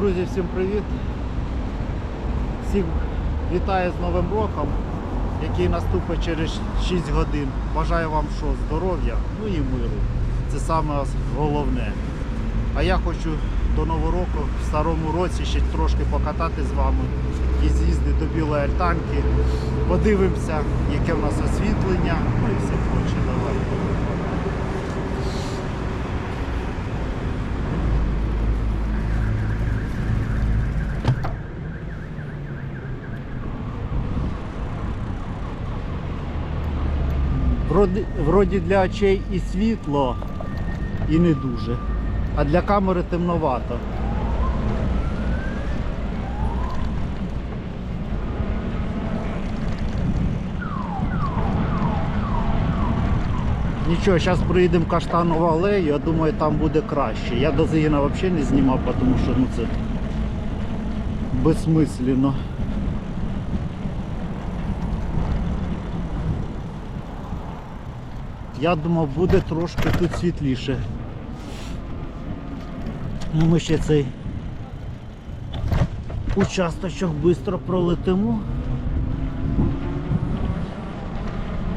Друзі, всім привіт! Всіх вітаю з Новим роком, який наступить через 6 годин. Бажаю вам що, здоров'я, ну і миру. Це саме головне. А я хочу до Нового року в старому році ще трошки покатати з вами і з'їздити до Білої Альтанки. Подивимося, яке в нас освітлення, ну і все проче. Давай. Вроді, вроді для очей і світло, і не дуже. А для камери темновато. Нічого, зараз приїдемо в Каштанову алею, я думаю, там буде краще. Я до Зигіна взагалі не знімав, тому що ну, це безсмислено. Я думав, буде трошки тут світліше. Ну, ми ще цей участочок швидко пролетимо.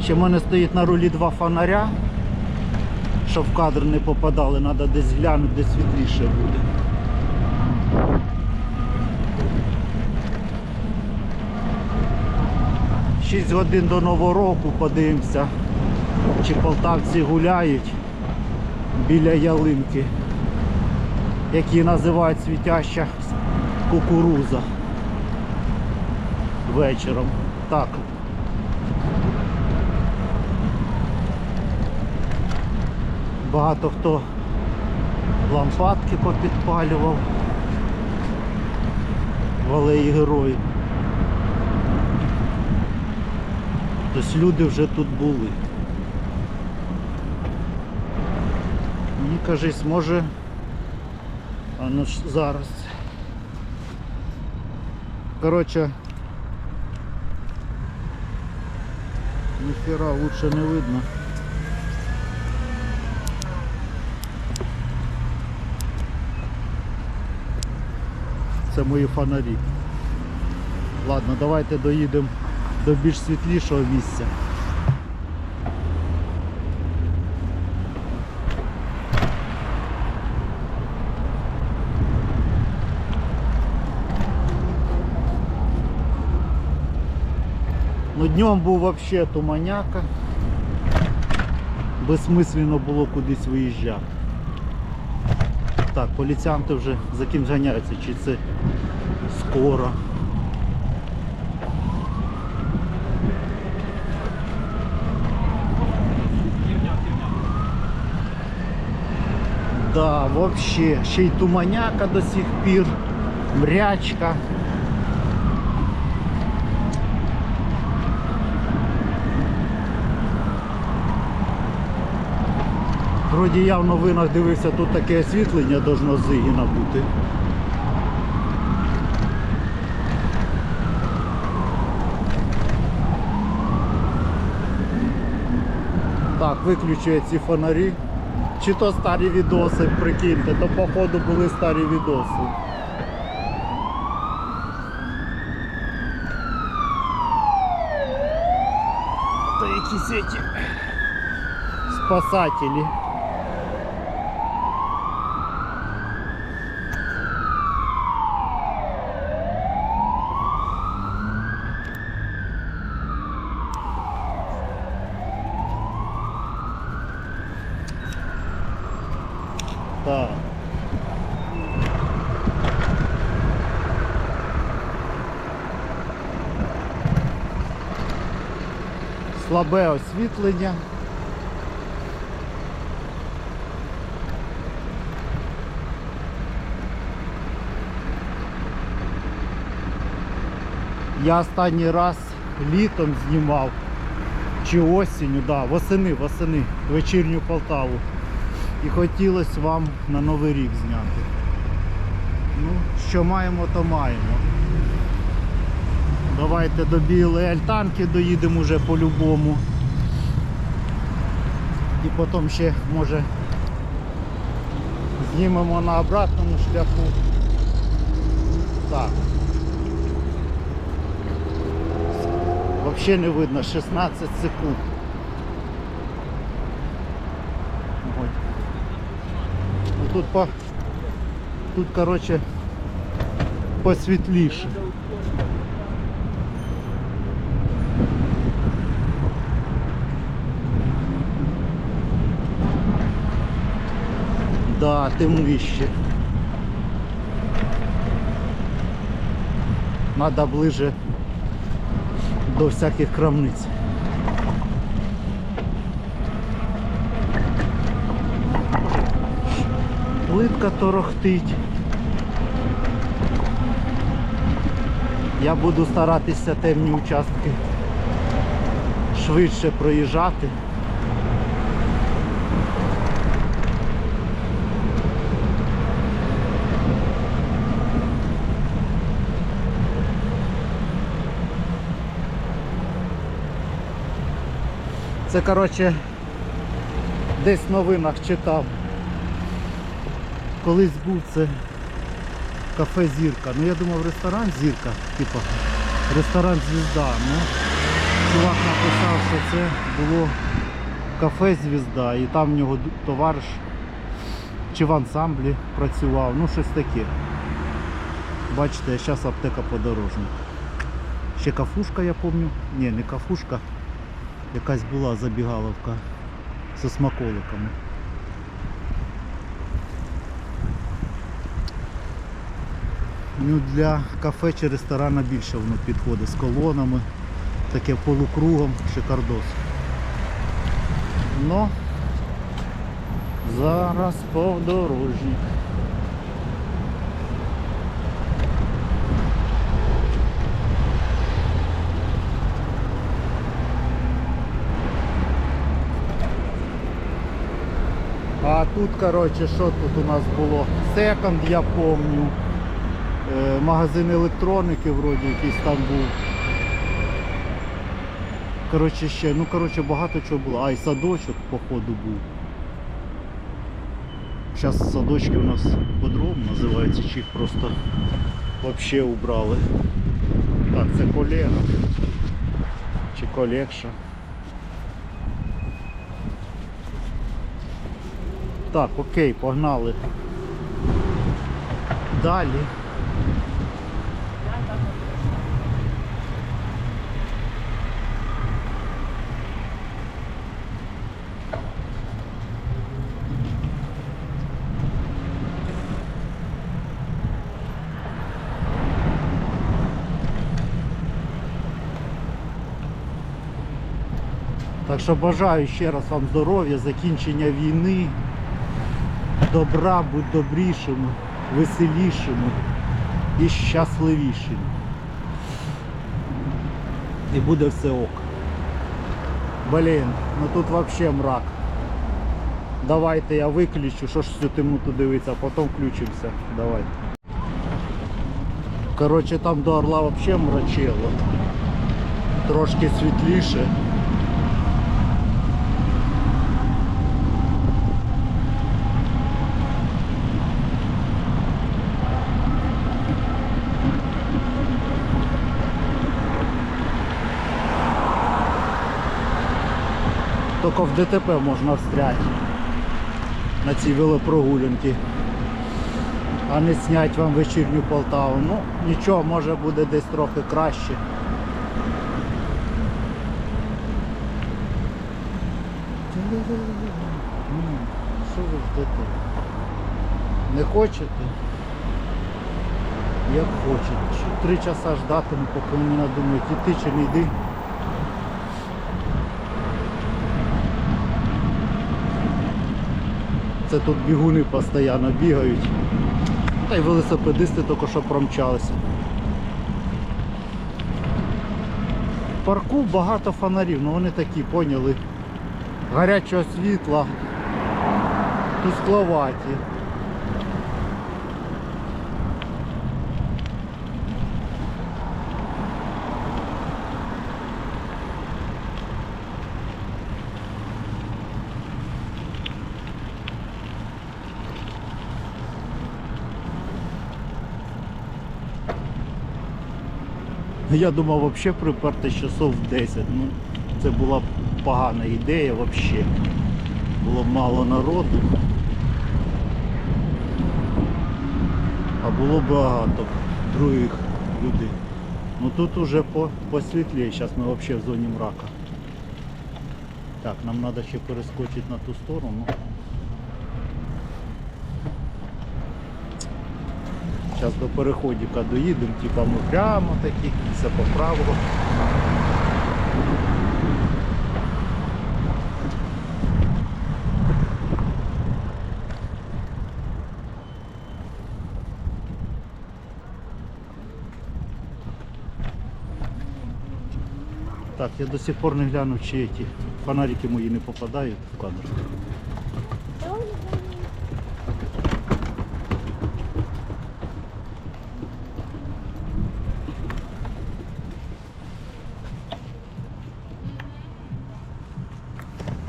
Ще в мене стоїть на рулі два фонаря, щоб в кадр не попадали, треба десь глянути, де світліше буде. Шість годин до Нового року подивимося, чи полтавці гуляють біля ялинки, які називають світяща кукуруза вечором. Так. Багато хто лампадки попідпалював в алеї героїв. Тобто люди вже тут були. Кажись, може а ну зараз. Коротше, ніхера лучше не видно. Це мої фонарі. Ладно, давайте доїдемо до більш світлішого місця. Днем був взагалі туманяка. Безсмислено було кудись виїжджати. Так, поліціянти вже за ким ганяються, чи це скоро. Да, вообще, ще й туманяка до сих пір, мрячка. Вроді я в новинах дивився, тут таке освітлення должно Зигіна бути. Так, виключує ці фонарі. Чи то старі відоси, прикиньте, то походу були старі відоси. То якісь эти спасателі. Так. Слабе освітлення. Я останній раз літом знімав чи осінню, да, восени, восени, вечірню Полтаву. І хотілося вам на Новий рік зняти. Ну, що маємо, то маємо. Давайте до білої альтанки доїдемо вже по-любому. І потім ще може знімемо на обратному шляху. Так. Взагалі не видно 16 секунд. Ну, тут по тут, короче, посвітліше. Да, темніше. Надо ближе до всяких крамниць. Плитка торохтить. Я буду старатися темні участки швидше проїжджати. Це, коротше, десь в новинах читав. Колись був це кафе Зірка. Ну я думав ресторан Зірка, типу ресторан Звізда. Ну, чувак написав, що це було кафе Звізда і там в нього товариш чи в ансамблі працював, ну щось таке. Бачите, зараз аптека подорожник. Ще кафушка, я пам'ятаю. Ні, не кафушка. Якась була забігаловка зі смаколиками. Ну, для кафе чи ресторана більше воно підходить з колонами, таке полукругом, шикардос. Но зараз повдорожник. А тут, коротше, що тут у нас було? Секонд, я помню. Е, магазин електроніки вроді якийсь там був. Коротше, ще, ну коротше багато чого було. А, і садочок, походу, був. Зараз садочки у нас подром називаються, чи їх просто взагалі убрали. Так, це колега. Чи колегша. Так, окей, погнали. Далі. Так що бажаю ще раз вам здоров'я, закінчення війни, добра, будь добрішими, веселішими і щасливішими. І буде все ок. Блін, ну тут взагалі мрак. Давайте я виключу, що ж всю темноту дивиться, а потім включимося. Давайте. Коротше там до Орла взагалі мрачило. Трошки світліше. Тільки в ДТП можна встряти на цій велопрогулянці. А не зняти вам вечірню Полтаву. Ну, нічого, може буде десь трохи краще. Що ви ждете? Не хочете? Як хочете. Три часа ждатиму, поки мене думають, іти чи не йди. Це тут бігуни постійно бігають. Та й велосипедисти тільки що промчалися. В парку багато фонарів, ну вони такі, поняли. Гарячого світла, тускловаті. Я думав взагалі приперти часов в 10. Ну, це була погана ідея взагалі. Було мало народу. А було багато других людей. Ну тут уже по, посвітліє, зараз ми взагалі в зоні мрака. Так, нам треба ще перескочити на ту сторону. Зараз до переходика доїдемо, типа ми прямо такі, все по правилу. Так, я до сих пор не глянув, чи ті фонарики мої не попадають в кадр.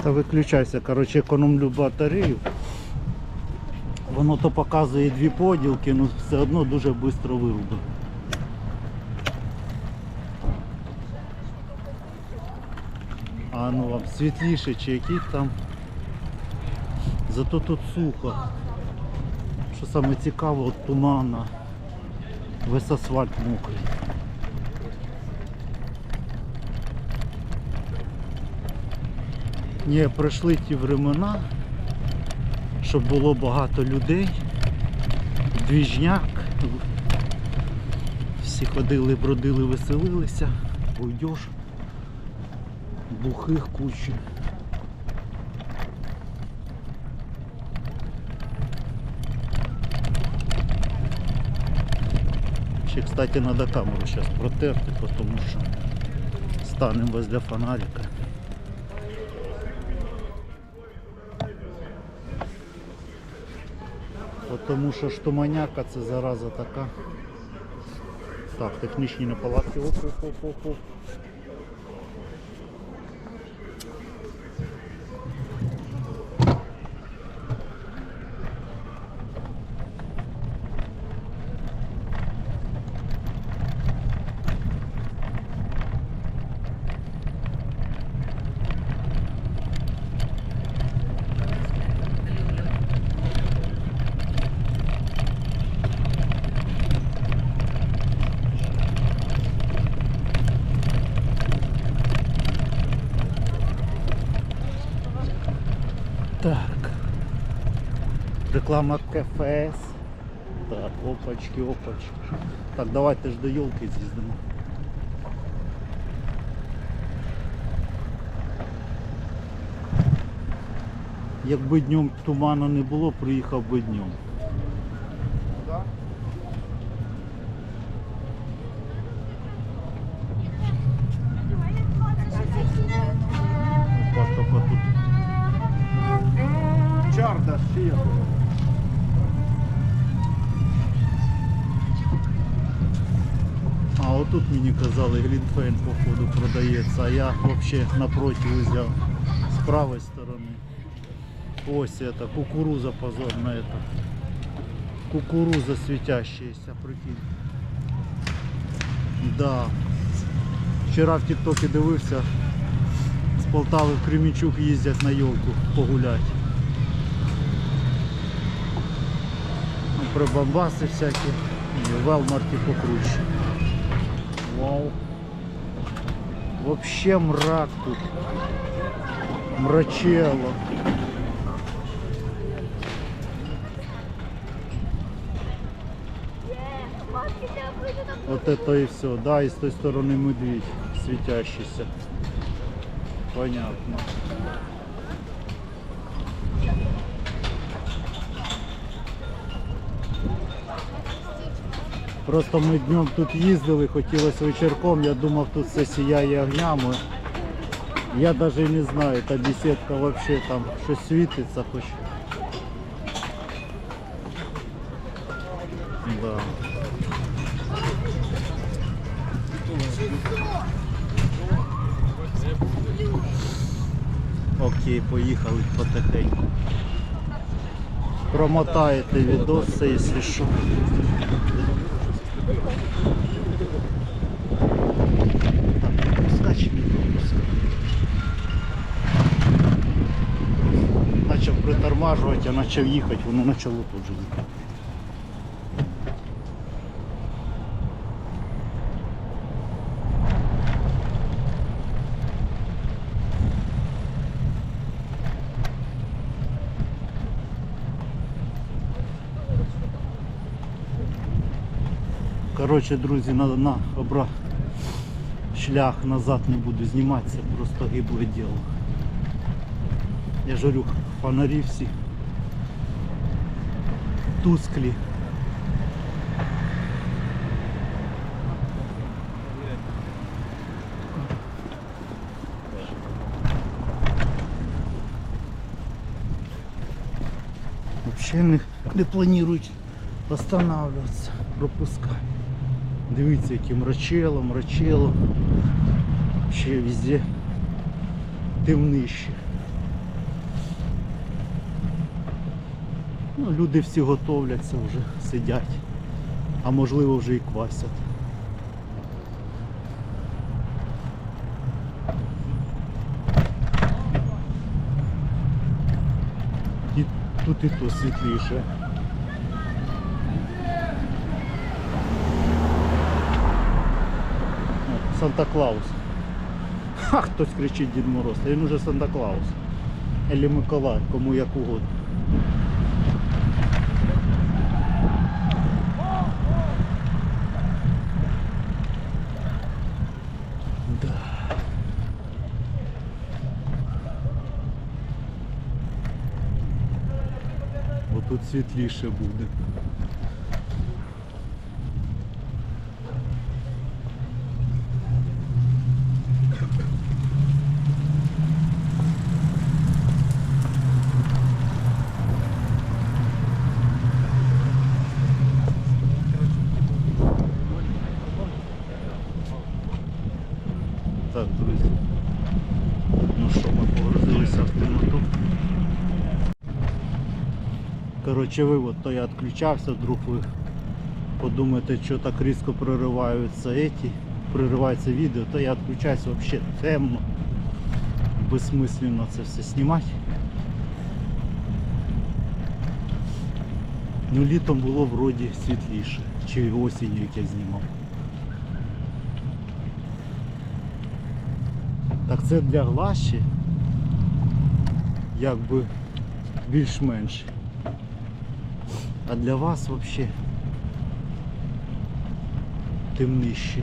Та виключайся, коротше, економлю батарею. Воно то показує дві поділки, але все одно дуже швидко вирубить. А ну вам світліше чи які там. Зато тут сухо. Що саме цікаво, от туманна. Весь асфальт мокрий. Ні, пройшли ті времена, щоб було багато людей, двіжняк. Всі ходили, бродили, веселилися, уйдеш, бухих кучу. Ще, кстати, треба камеру зараз протерти, тому що станемо возле фонарика. От Тому що штуманяка це зараза така. Так, технічні неполадки. Оп, оп, оп, оп, оп. Так. Реклама КФС. Так, опачки, опачки. Так, давайте ж до йолки з'їздимо. Якби днем туману не було, приїхав би днем. А я взагалі напроти взяв з правої сторони. Ось это, кукуруза позорна это. Кукуруза светящаяся, прикинь. Да. Вчора в Тіктокі дивився, з Полтави в Кремінчук їздять на йолку погуляти. Ну, Прибамбаси всякі. І в Велмарті покруче. Вау. Вообще мрак тут. Мрачело. Вот это и все. Да, и с той стороны медведь светящийся. Понятно. Просто ми днем тут їздили, хотілося вечірком, я думав тут все сіяє огнями. Я навіть не знаю, та беседка взагалі там щось світиться хоч. Да. Окей, поїхали потихеньку. Промотаєте відос, якщо що. висаджувати, я почав їхати, воно почало тут же їхати. Коротше, друзі, на, на обра... шлях назад не буду знімати, це просто гибле діло. Я ж говорю, фонарі всі Тусклі. Взагалі не, не планують останавливатися, пропускати. Дивіться, яке мрачело, мрачело. Ще везде темнище. Ну, люди всі готовляться вже, сидять, а можливо вже і квасять. Тут і то світліше. Санта-Клаус. Ха, хтось кричить Дід Мороз, він уже Санта-Клаус. Елі Миколай, кому як угодно. Світліше буде. Так, друзі. Ну що, ми погрузилися в темноту. Коротше, вивод, то я відключався, вдруг ви подумаєте, що так різко прориваються еті, проривається відео, то я відключаюся взагалі темно. Безсмисленно це все знімати. Ну літом було вроді світліше, чи осінню, як я знімав. Так це для глаші якби більш-менш. А для вас взагалі темнище.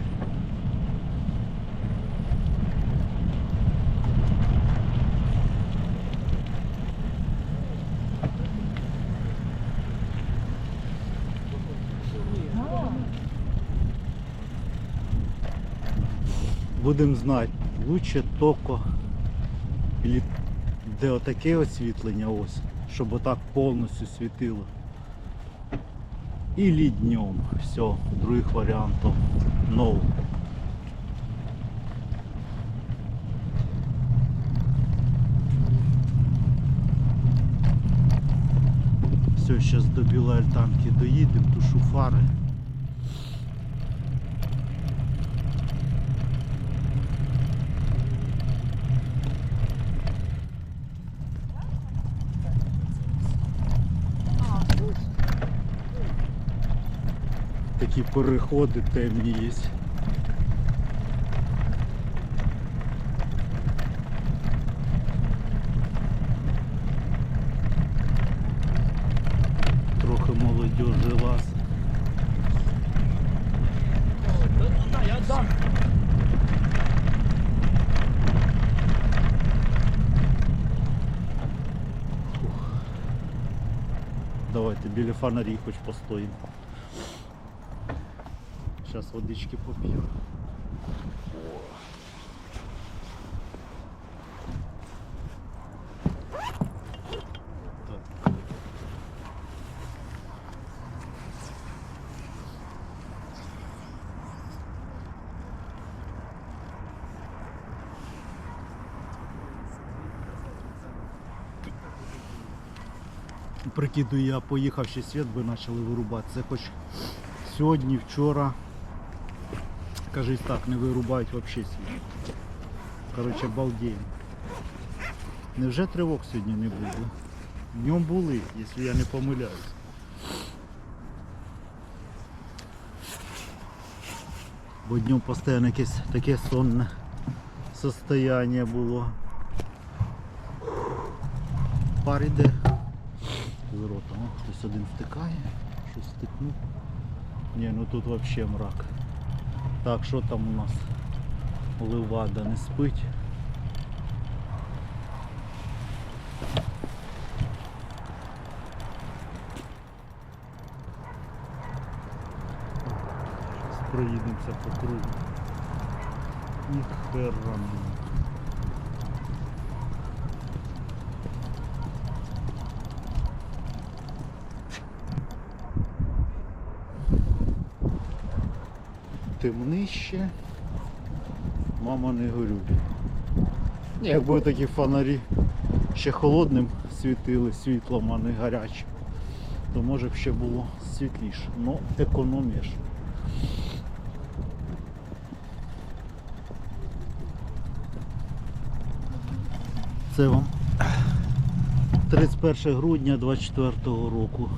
Будемо знати, лучше токо, или де отаке освітлення ось, щоб отак повністю світило. Или днем. Все, других варіантів. No. Все, сейчас до білої альтанки доїдемо, тушу фари. Такі переходи темні є. Трохи молодежі вас. Давайте біля фонарі хоч постоїмо. Сейчас водички попью. Так. Прикидую, я поїхав ще світ би почали вирубати. Це хоч сьогодні, вчора. Кажись так, не вирубають взагалі світ. Коротше, балдеємо. Невже тривог сьогодні не буде? Днем були, якщо я не помиляюсь. Бо днем постійно якесь таке сонне состояние було. Пар іде з рота. О, хтось один втикає, щось втикнув. Ні, ну тут взагалі мрак. Так, що там у нас? Левада не спить. Проїдемося по кругу. Ніхера не. Темнище. Мама не горює. Якби такі фонарі ще холодним світили світлом, а не гарячим, то може б ще було світліше. Ну, економія ж. Це вам 31 грудня 24 року.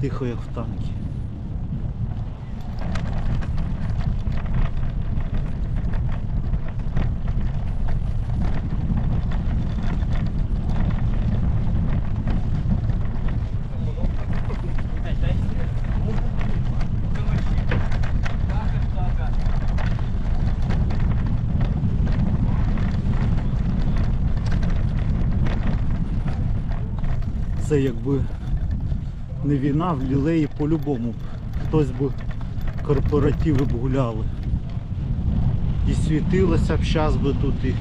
Тихо як в танкі. Це якби не війна, в лілеї по-любому хтось би корпоративи б гуляли. І світилося б зараз би тут і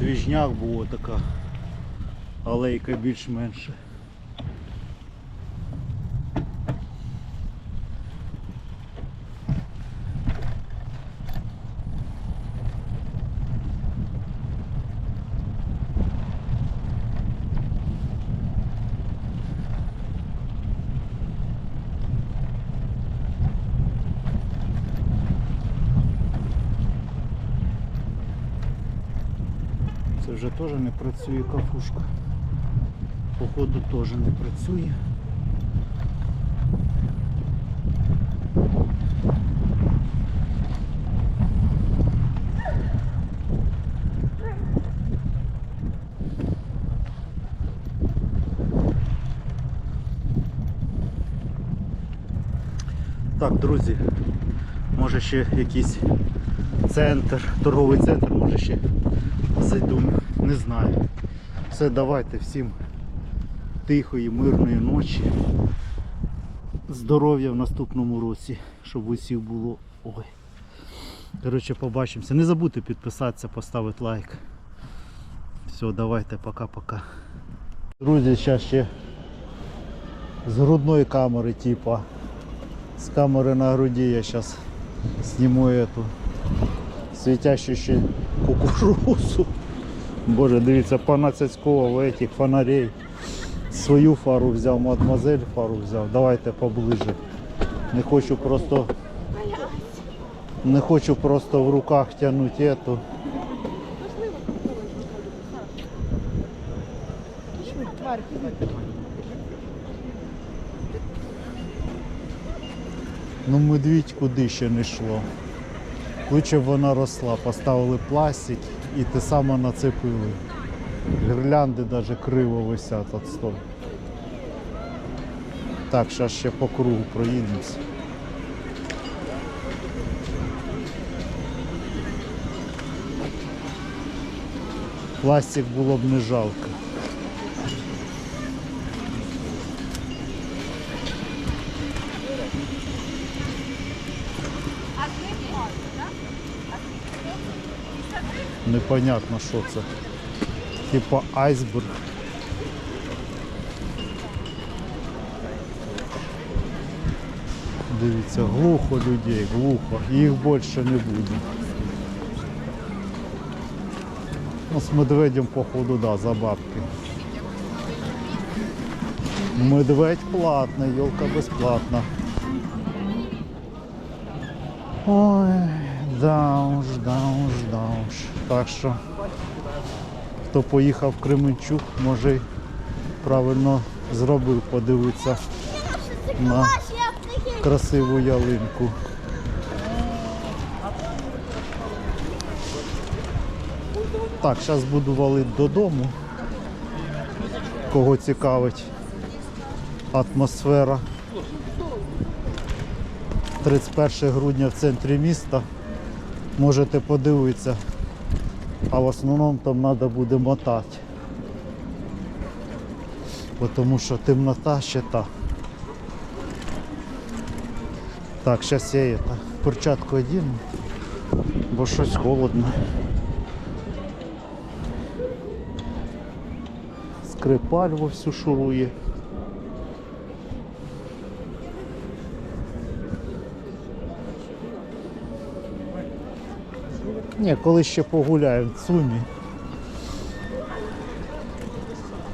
двіжняк була така алейка більш-менше. Це вже теж не працює кафушка. Походу теж не працює. Так, друзі, може ще якийсь центр, торговий центр, може ще зайду, не знаю. Все, давайте всім тихої, мирної ночі. Здоров'я в наступному році, щоб усіх було. Ой. Коротше, побачимося. Не забудьте підписатися, поставити лайк. Все, давайте, пока-пока. Друзі, зараз ще з грудної камери, типа. З камери на груді я зараз зніму эту світящу ще кукурузу. Боже, дивіться, панацяцького в этих фонарей. Свою фару взяв, мадемуазель фару взяв. Давайте поближе. Не хочу просто. Не хочу просто в руках тягнути эту. Ну медвідь куди ще не йшло. Лучше б вона росла, поставили пластик і те саме нацепили. Гірлянди навіть криво висять от столу. Так, зараз ще по кругу проїдемося. Пластик було б не жалко. Непонятно що це. Типа айсберг. Дивіться, глухо людей, глухо. Їх більше не буде. Ну, з медведем, походу, да, за бабки. Медведь платний, елка безплатна. Ой, да уж, да уж, да уж. Так що Хто поїхав в Кременчук, може правильно зробив подивитися на красиву ялинку. Так, зараз буду валити додому. Кого цікавить атмосфера. 31 грудня в центрі міста. Можете подивитися. А в основному там треба буде мотати. Тому що темнота ще та. Так, зараз я это, перчатку одіну, бо щось холодно. Скрипаль вовсю шурує. Ні, коли ще погуляю в Цумі.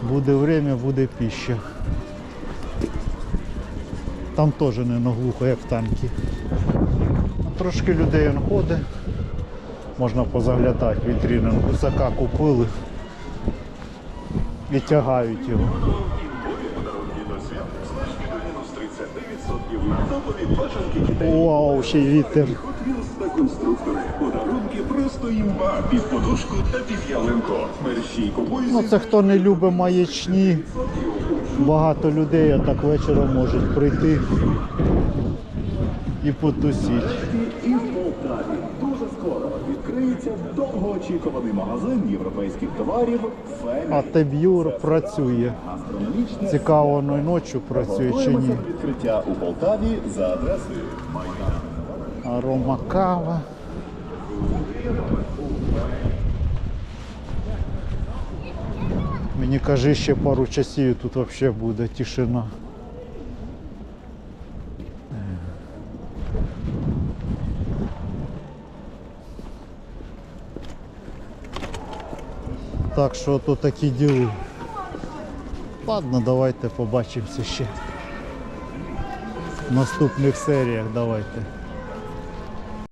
Буде время, буде піща. Там теж не наглухо, як в танки. Трошки людей он ходить. Можна позаглядати вітрину. Гусака купили і тягають його. Вау, ще вітер. Конструктори. Подарунки просто імба. Під подушку та під ялинку. Мерщій купуй Ну це хто не любить маячні. Багато людей а так вечором можуть прийти і потусити. і в Полтаві. Дуже скоро відкриється довгоочікуваний магазин європейських товарів А Фемі. Теб'юр працює. Цікаво, й ночі працює чи ні. відкриття у Полтаві за адресою Майдан. Арома кава. Мені каже, ще пару часів тут взагалі буде тишина. Так що то такі діли. Ладно, давайте побачимося ще. В наступних серіях давайте.